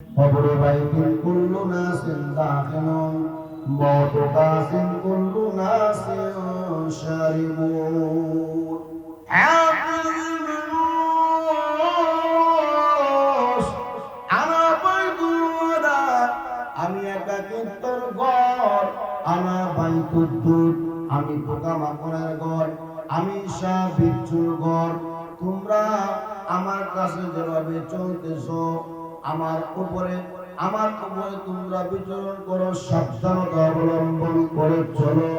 কবরে বাইকিন কুল্লু নাসিন দাখিলুন মওত কাসিন কুল্লু নাসিন শারিবুন আমি একা তোর ঘর। আনা বাইকুর দুধ, আমি পোকা মাকড়ের ঘর। আমি শাহ বিচ্ছুর তোমরা আমার কাছে যেভাবে চলতেছো আমার উপরে আমার উপরে তোমরা বিচরণ করো, সাবধানতা অবলম্বন করে চলো।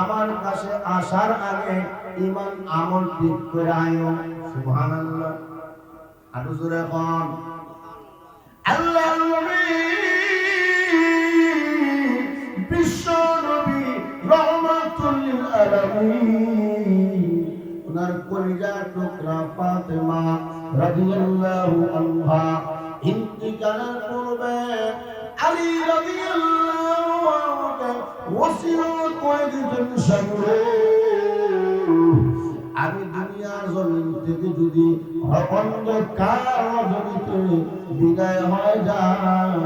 আমার কাছে আসার আগে ইমান আমল ঠিক করে আয়ো। কন আল্লাহ বিশ্ব নবী রহমাতুল আলামিন। ওনার কলিজা টুকরা ফাতেমা রাদিয়াল্লাহু আনহা পূর্বে আলী রাদিয়াল্লাহু আমি দুনিয়ার জমিন থেকে যদি অন্ধকার রজনীতে বিদায় হয়ে যায়,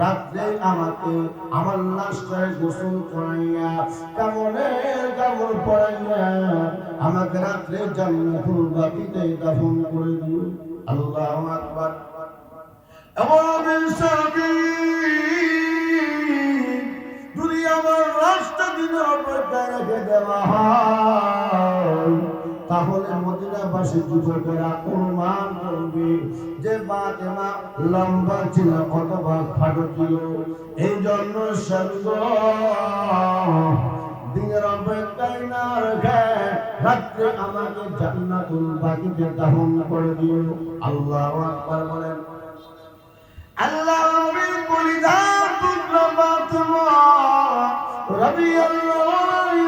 রাত্রে আমাকে আমার লাশটায় গোসল করাইয়া কামনের কামড় পড়াইয়া আমাকে রাত্রে জান্নাতুল বাকিতে দাফন করে দিও আল্লাহু আকবার। যদি আমার রাস্তা দিনে অপেক্ষা রেখে দেওয়া হয় তাহলে মদিনাবাসী যুবকেরা অনুমান করবে যে বাতেমা লম্বা ছিল অথবা খাটো ছিল? এই জন্য সঙ্গ দিনের অপেক্ষায় না রেখে রাত্রে আমাকে জান্নাতুল বাকিতে দাহন করে দিও। আল্লাহ বলেন ফাতেমা রাদিয়াল্লাহু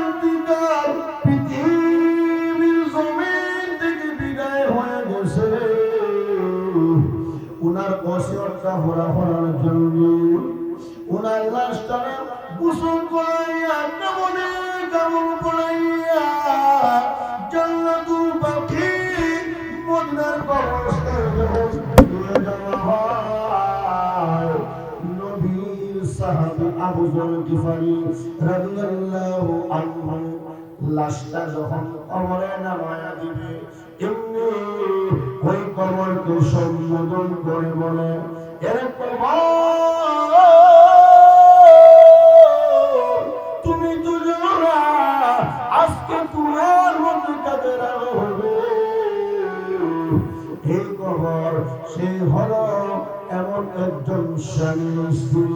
থেকে বিদায় হয়ে উনার বসিয়তটা ভরা ভরার জন্য উনার লাশটারে গোসল রাদিয়াল্লাহু আনহু, লাশটা যখন কবরে নামায়া দিবে, এমনি ওই কবরকে সম্বোধন করে বলে এর তুমি তো না, আজকে তোমার মতো কাদের হবে? এই কবর সে হলো এমন একজন স্বামী স্ত্রী।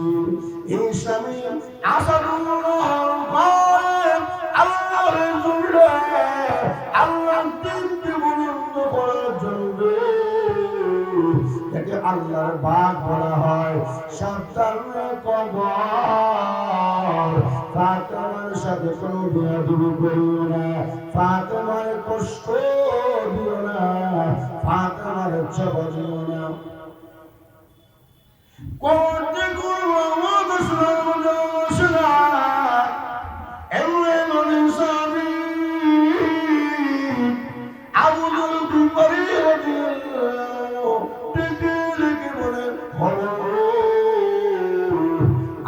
একে আল্লাহর বাঘ বলা হয়। সাবধানে কবর। ফাতেমার সাথে কোনো বিয়াদবি করিও না। ফাতেমার কষ্ট দিও না। ফাতেমার জবা দিও না। করতে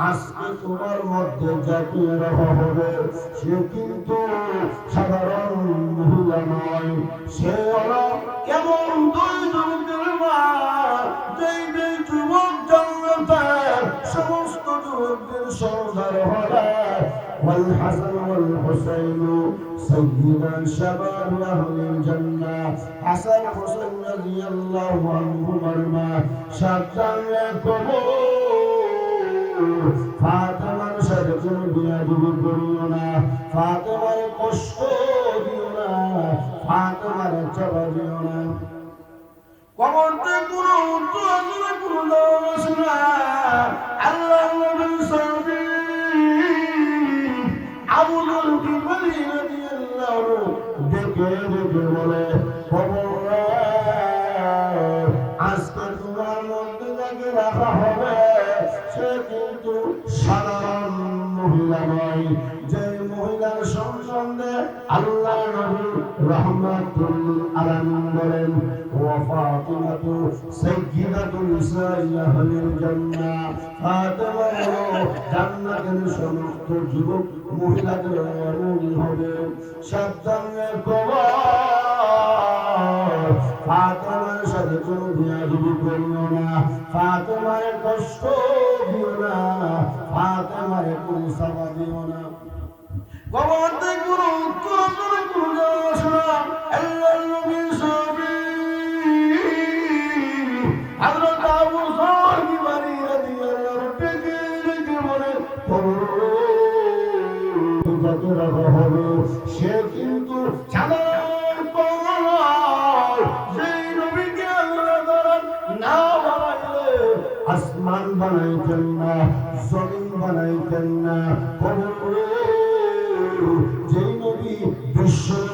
আজকে তোমার মধ্যে যাকে রাখা হবে সে কিন্তু সাধারণ মহিলা নয় সে হলো কেমন দুই যুবকের মা যেই যেই যুবক জন্মতার সমস্ত যুবকদের সর্দার হলে والحسن والحسين سيدا شباب أهل الجنة حسن حسن رضي الله عنهما شابا يكبر فاطمة شجر بيده الدنيا فاطمة المشكور মহিলা নয়, যে মহিলার সম্বন্ধে আল্লাহ নবী রহমাতুল আলামিন বলেন, ওয়া ফাতিমাতু সাইয়্যিদাতুল জান্নাহ। ফাতেমা জান্নাতের সমস্ত যুবক মহিলাদের হবে। কবর সাবা দিও না। কবর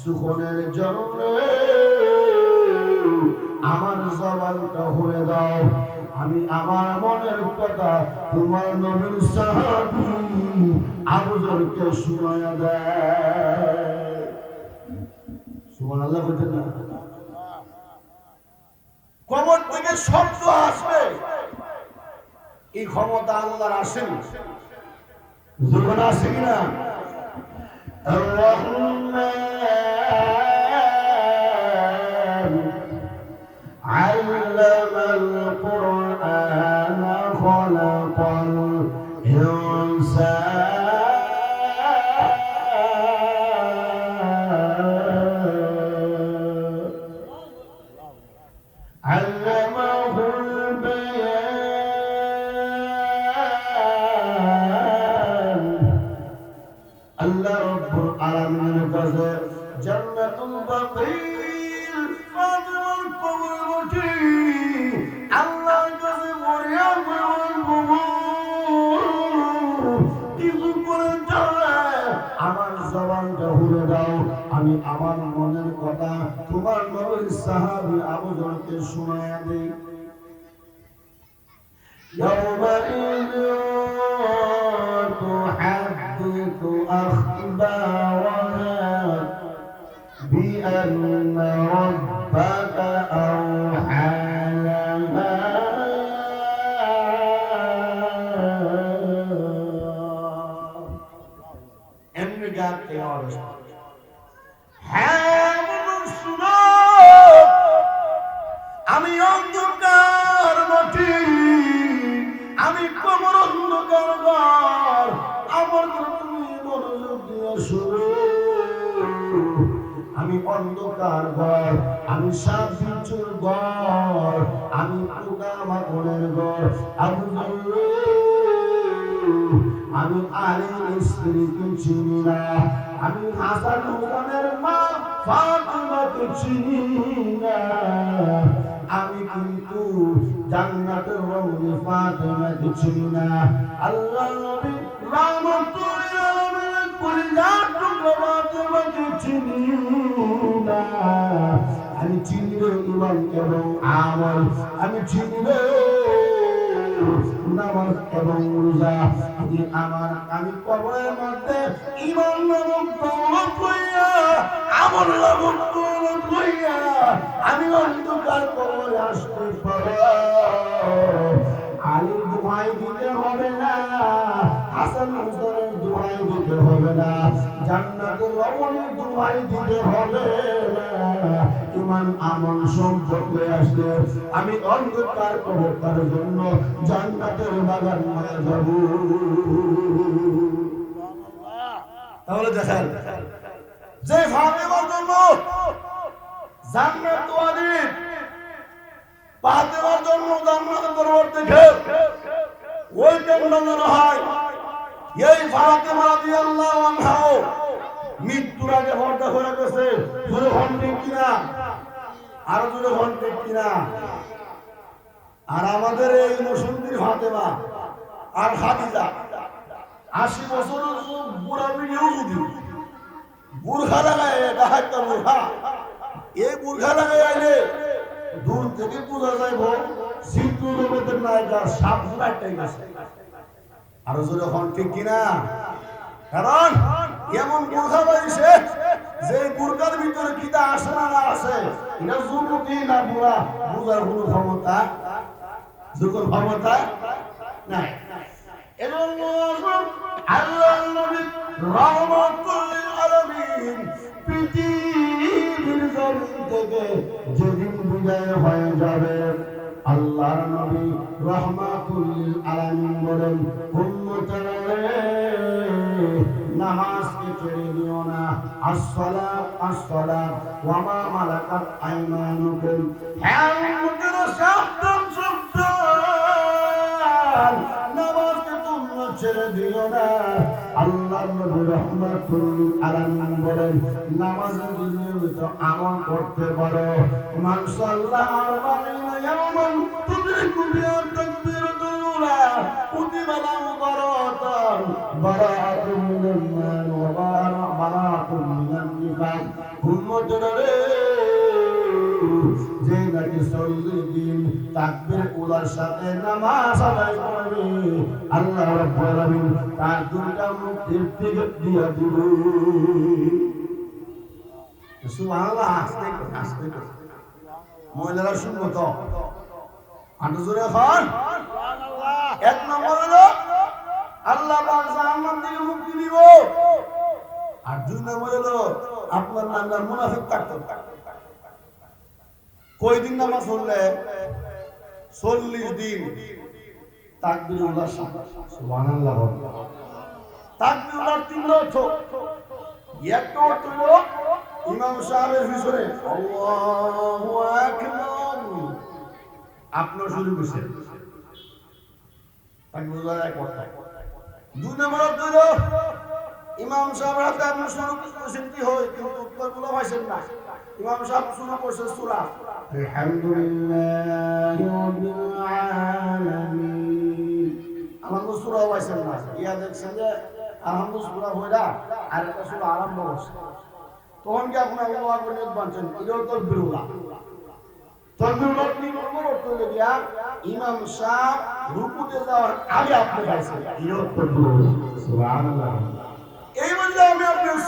সুখনের জন্য আমার জবানটা হয়ে দাও। আমি আমার মনের কথা তোমার নবীর সাহাবি আবুজরকে শুনায়া দেয়। সুমান আল্লাহ না কবর থেকে শব্দ আসবে। এই ক্ষমতা আল্লাহর আসেন। দুর্ঘটনা আসে কিনা রহমান আমি মাকড়ের ঘর। আমি আমি আলীর চিনি না। আমি হাসান হুসানের মা ফাতিমাকে চিনি না। আমি কিন্তু জান্নাতের রঙে ফাতিমাকে চিনি না। আল্লাহ নবী রহমতুল্লাহ আলাইহি কলিজার টুকরা ফাতিমাকে চিনি না। আমি চিনি রে ইমান এবং আমল। আমি চিনি রে নামাজ এবং রোজা। যদি আমার আমি কবরের মধ্যে ইমান নামক দৌলত লইয়া আমল নামক দৌলত লইয়া আমি অন্ধকার কবরে আসতে পারো আলীর দোহাই দিতে হবে না, হাসান হুসেনের দোহাই দিতে হবে না জান্নাতুল রমণীর দোহাই দিতে হবে না। ইমান আমল সম্পর্কে আসলে আমি অন্ধকার কবরটার জন্য জান্নাতের বাগান হয়ে যাব। তাহলে দেখেন, যে ফাতেমার জন্য জান্নাত ওয়াজিব ফাতেমার জন্য জান্নাতের পরবর্তী ওই কেন্দ্র হয়। এই ফাতেমা রাদিয়াল্লাহু আনহা। মৃত্যুর বুড়াকে হর্দা হয়ে গেছে। কিনা? আরও জোরে হন কিনা? আর আমাদের এই মুসলিম ফাতেমা আর হাদিজা আশি বছর বুড়া মিলিয়েও যদি বুর্খা লাগায় একটা বুর্খা। এই বুর্খা লাগাই আইলে দূর থেকে বোঝা যাইব সিদ্ধু জগতের নায়িকা সাপ একটাই গেছে আরও জোরে হন ঠিক কিনা? কারণ এমন বুর্খা পাইছে যে বুর্খার ভিতরে কিটা আসে না না আছে এটা যুবতী না বুড়া? বুঝার কোনো ক্ষমতা? যুগল ক্ষমতা নাই। আল্লাহ নবী রহমতুল আলামিন পৃথিবীর বিদায় হয়ে যাবে, আল্লাহর নবী রহমাতুল আলামিন বলেন আসসালা আসসালা ওয়া হ্যাঁ নামাজে নিয়মিত আমল করতে পারো। মান সাল্লাহ আরবাঈনা ইয়াওমান তুদরিকু বিহা তাকবীরাতুল উলা নার ওয়া বারাআতুন মিনান নিফাক উম্মতরা রে যে নাকি দিন তাকবীর উলার সাথে নামাজ আদায় করবে। আল্লাহ রাব্বুল আলামিন তার দুইটা মুক্তির টিকিট দিয়া দিবে। সুবহানাল্লাহ আস্তে আস্তে মহিলারা শুনব তো? আটু জোরে খান এক নম্বর হলো, আল্লাহ জাহান্নাম থেকে মুক্তি দিব আর দুই নম্বর হলো আপনার নাম মুনাফিক থাকতে কয়দিন নামাজ পড়লে? চল্লিশ দিন। তাকবির উল্লাহ সুবহানাল্লাহ তাকবির উল্লাহ তিন অর্থ। একটা অর্থ হলো ইমাম সাহেবের পিছনে আল্লাহু আকবার। আপনার শুরু করছেন তাকবির উল্লাহ এক অর্থ দুই নম্বর অর্থ হলো ইমাম সাহেবের হাতে আপনি শুরু করছেন কি হয়? কিন্তু উত্তরগুলো পাইছেন না। ইমাম সাহেব শুরু করছে সূরা। আলহামদুলিল্লাহি রাব্বিল আলামিন আলহামদুলিল্লাহ সূরা পাইছেন না। ইয়া দেখছেন যে আলহামদুলিল্লাহ সূরা হইরা আর একটা সূরা আরম্ভ করছে। তখন কি আপনি আল্লাহু আকবার নিয়ত বানছেন এটাও তো বিরুলা তিন নম্বর অর্থ হলো গিয়া ইমাম সাহেব রুকুতে যাওয়ার আগে আপনি পাইছেন। এটাও তো সুবহানাল্লাহ এই বললে আমি আপনার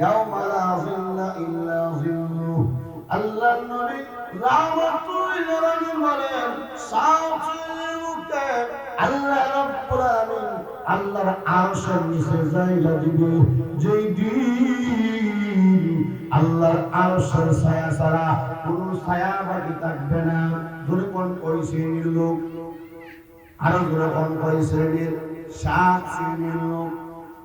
ইয়াওমা লা জিল্লা ইল্লা জিল্লুহু আল্লাহ আল্লাহর আরশের নিচে জায়গা আল্লাহর আরশের ছায়া ছাড়া কোনো ছায়া বাকি থাকবে না। ধরে ওই শ্রেণির লোক? আরও ধরে ওই শ্রেণির? সাত শ্রেণির লোক।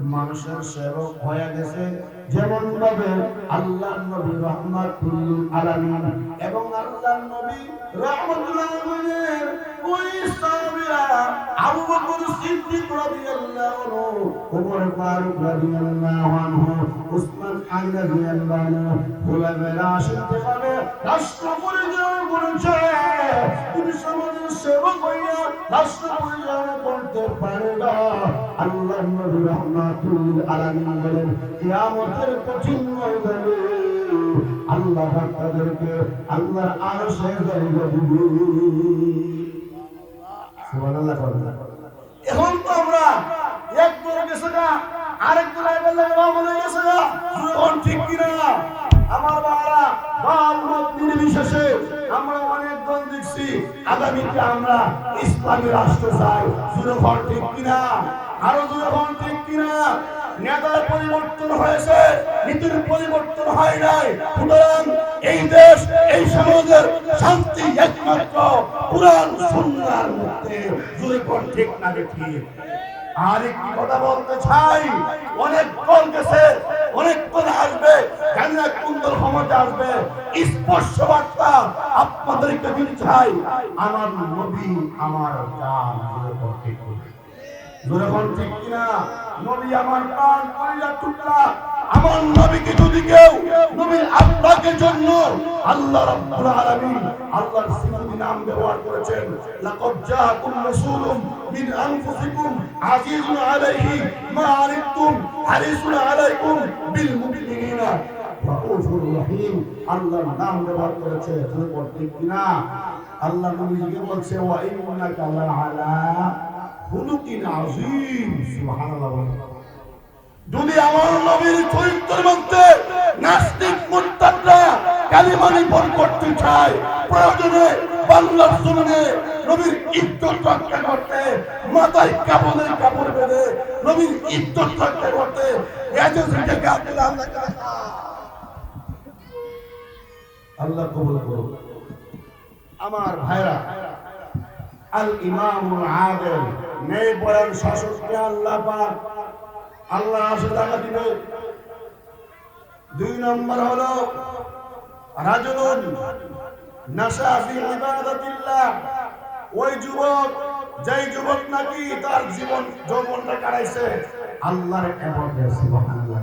মানুষের সেবক হয়ে গেছে। যেমন ভাবে আল্লাহ নবী রহমাতুল আলামিন এবং আল্লাহ নবী রহমাতুল আলামিনের ওই সাহাবীরা আবু বকর সিদ্দিক রাদিয়াল্লাহু আনহু, ওমর ফারুক রাদিয়াল্লাহু আনহু উসমান আলী রাদিয়াল্লাহু আনহু খুলাফায়ে রাশিদিন হবে রাষ্ট্র পরিচালনা করেছে। তুমি সমাজের সেবক হইয়া রাষ্ট্র পরিচালনা করতে পারে না। আল্লাহ নবী রহমাতুল আলামিন বলেন, কিয়ামতের কঠিন ময়দানে আল্লাহ তাদেরকে আল্লাহর আরও সে জায়গা দিবে। সুবহানাল্লাহ এখন তো আমরা এক দূরে গেছে আরেক না? ঠিক কিনা? আমার বাবারা আমরা অনেক দেখছি। আগামীতে আমরা আরও সুরক্ষণ ঠিক কিনা? নেতার পরিবর্তন হয়েছে, নীতির পরিবর্তন হয় নাই। সুতরাং এই দেশ, এই সমাজের শান্তি একমাত্র পুরাণ সুন্দর মধ্যে। ঠিক না, ঠিক? আর একটি কথা বলতে চাই। অনেক কল অনেক কথা আসবে। ক্ষমতা আসবে। স্পর্শ বার্তা আপনাদেরকে চাই। আমার নবী আমার জান ঠিক কিনা? নবী আমার প্রাণ কলিজার টুকরা। আমার নবীকে যদি কেউ, নবীর আব্বাকে জন্য আল্লাহ আলামিন আল্লাহর নাম ব্যবহার করেছেন। লাকাদ জাআকুম রাসূলুম মিন আনফুসিকুম আজিজুন আলাইহি মা আনিতুম হারিসুন আলাইকুম বিল মুমিনিনা। রাউফুর রহিম, আল্লাহর নাম ব্যবহার করেছে। তুমি ঠিক কিনা আল্লাহ নবীকে বলছে, ওয়া ইন্নাকা হুলুকিন আযীম। সুবহানাল্লাহ যদি আমার নবীর চরিত্রের মধ্যে নাস্তিক মুরতাদরা কালিমা নিপন করতে চায়, প্রয়োজনে বাংলার জমিনে নবীর ইজ্জত রক্ষা করতে, মাথায় কাপড়ের কাপড় বেঁধে নবীর ইজ্জত রক্ষা করতে এজেন্সিটাকে আপনারা আল্লাহ কবুল করুন আমার ভাইরা, আল ইমামুল আদেল, নেই বয়ান শাসককে আল্লাহ পাক। আল্লাহ আসে টাকা দিবে। দুই নম্বর হলো রাজুলুন নাশা ফি ওই যুবক যেই যুবক নাকি তার জীবন যৌবনটা কাটাইছে আল্লাহর ইবাদতে সুবহানাল্লাহ।